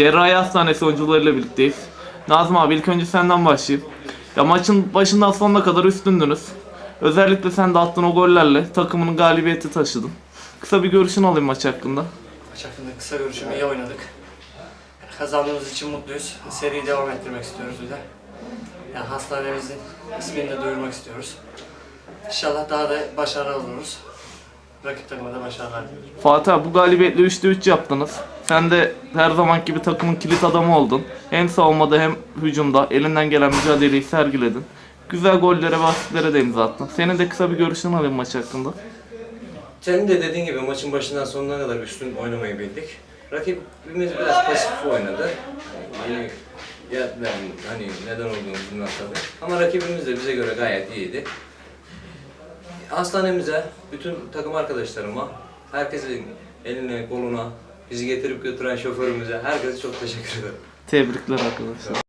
Cerrahi Hastanesi oyuncularıyla birlikteyiz. Nazım abi ilk önce senden başlayayım. Ya maçın başından sonuna kadar üstündünüz. Özellikle sen de attığın o gollerle takımının galibiyeti taşıdın. Kısa bir görüşün alayım maç hakkında. Maç hakkında kısa görüşüm iyi oynadık. Kazandığımız için mutluyuz. Seriyi devam ettirmek istiyoruz bir de. Yani hastanemizin ismini de duyurmak istiyoruz. İnşallah daha da başarılı oluruz. Rakip takıma da başarılar diliyorum. Fatih abi bu galibiyetle 3'te 3 yaptınız. Sen de her zaman gibi takımın kilit adamı oldun. Hem savunmada hem hücumda elinden gelen mücadeleyi sergiledin. Güzel gollere ve asitlere de imza attın. Senin de kısa bir görüşünü alayım maç hakkında. Senin de dediğin gibi maçın başından sonuna kadar üstün oynamayı bildik. Rakibimiz biraz pasif oynadı. Yani ya ben hani neden olduğunu bilmem tabii. Ama rakibimiz de bize göre gayet iyiydi. Hastanemize, bütün takım arkadaşlarıma, herkesin eline koluna, bizi getirip götüren şoförümüze, herkese çok teşekkür ederim. Tebrikler arkadaşlar.